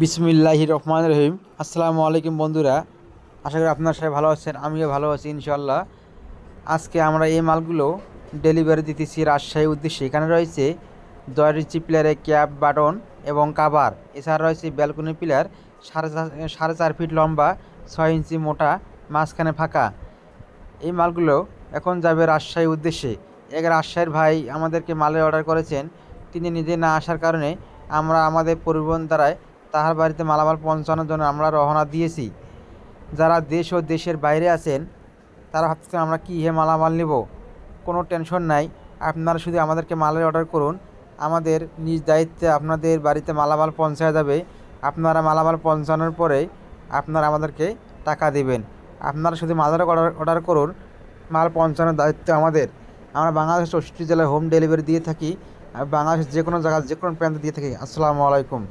বিসমিল্লাহি রহমান রহিম। আসসালামু আলাইকুম বন্ধুরা। আশা করি আপনার সবাই ভালো আছেন, আমিও ভালো আছি ইনশাল্লাহ আজকে আমরা এই মালগুলো ডেলিভারি দিতেছি রাজশাহীর উদ্দেশ্যে। এখানে রয়েছে দশ ইঞ্চি প্লেয়ারের ক্যাপ, বাটন এবং কাভার। এছাড়া রয়েছে ব্যালকনি প্লেয়ার সাড়ে সাড়ে চার ফিট লম্বা, ছয় ইঞ্চি মোটা, মাঝখানে ফাঁকা। এই মালগুলো এখন যাবে রাজশাহীর উদ্দেশ্যে। এক রাজশাহীর ভাই আমাদেরকে মালের অর্ডার করেছেন। তিনি নিজে না আসার কারণে আমরা আমাদের পরিবহন দ্বারায় তাহার বাড়িতে মালামাল পৌঁছানোর জন্য আমরা রওনা দিয়েছি। যারা দেশ ও দেশের বাইরে আছেন, তারা ভাবছেন আমরা কী হে মালামাল নেব? কোনো টেনশন নাই। আপনারা শুধু আমাদেরকে মালের অর্ডার করুন। আমাদের নিজ দায়িত্বে আপনাদের বাড়িতে মালামাল পৌঁছায় যাবে। আপনারা মালামাল পৌঁছানোর পরে আপনারা আমাদেরকে টাকা দেবেন। আপনারা শুধু মালের অর্ডার অর্ডার করুন। মাল পৌঁছানোর দায়িত্ব আমাদের। আমরা বাংলাদেশ চৌষট্টি জেলায় হোম ডেলিভারি দিয়ে থাকি। বাংলাদেশের যে কোনো জায়গায়, যে কোনো প্রান্তে দিয়ে থাকি। আসসালামু আলাইকুম।